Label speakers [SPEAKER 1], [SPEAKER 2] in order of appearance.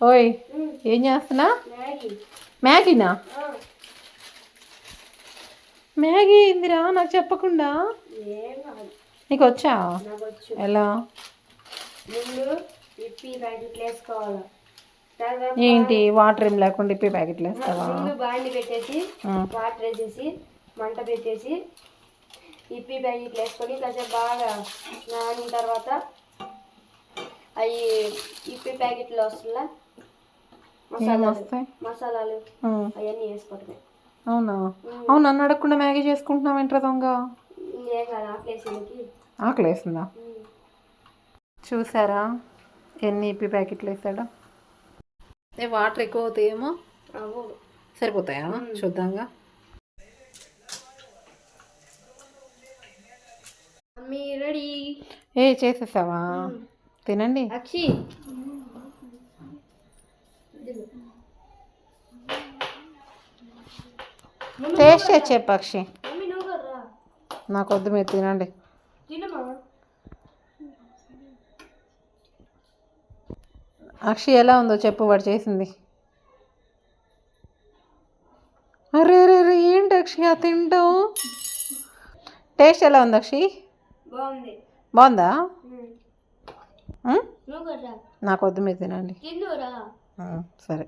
[SPEAKER 1] ఓయ్ ఏం చేస్తున్నా?
[SPEAKER 2] మ్యాగీ
[SPEAKER 1] మ్యాగీనా మ్యాగీ ఏందిరా? నాకు చెప్పకుండా. నీకు వచ్చా? ఎలా? ఏంటి? వాటర్ ఏం లేకుండా ఇప్పి ప్యాకెట్లు వేస్తావా?
[SPEAKER 2] బాండి పెట్టేసి. వాటర్ వేసేసి మంట పెట్టేసి ఇప్పి ప్యాకెట్లు వేసుకొని కాసేపు బాగా నానిన తర్వాత అవి ఇప్పి ప్యాకెట్లు వస్తుందా? మసాలాలు.
[SPEAKER 1] వస్తాయి?
[SPEAKER 2] మసాలాలు.
[SPEAKER 1] ఆ,
[SPEAKER 2] అవన్నీ వేసుకోవటమే.
[SPEAKER 1] అవునా? అవును నన్ను అడగకుండా మ్యాగీ చేసుకుంటున్నావు ఏంట్రా దొంగ?
[SPEAKER 2] ఏం కాదు
[SPEAKER 1] చూసారా? ఎన్ని ఇప్పి ప్యాకెట్లు వేసాడో? ఏ వాటర్ ఎక్కువ అవుతాయేమో
[SPEAKER 2] అవు
[SPEAKER 1] సరిపోతాయా? చూద్దాంగా.
[SPEAKER 2] రెడీ.
[SPEAKER 1] ఏ చేసేసావా? తినండి.
[SPEAKER 2] అక్షి.
[SPEAKER 1] టేస్ట్ చేసి
[SPEAKER 2] కూడా రా
[SPEAKER 1] నాకు వద్దు మీరు తినండి. అక్షి ఎలా ఉందో చెప్పు వాడు చేసింది. అరే అరే అరే ఏంటి అక్షి ఆ తింటాం టేస్ట్ ఎలా ఉంది అక్షి?
[SPEAKER 2] బాగుంది. రా
[SPEAKER 1] నాకు వద్దు మీరు తినండి. సరే.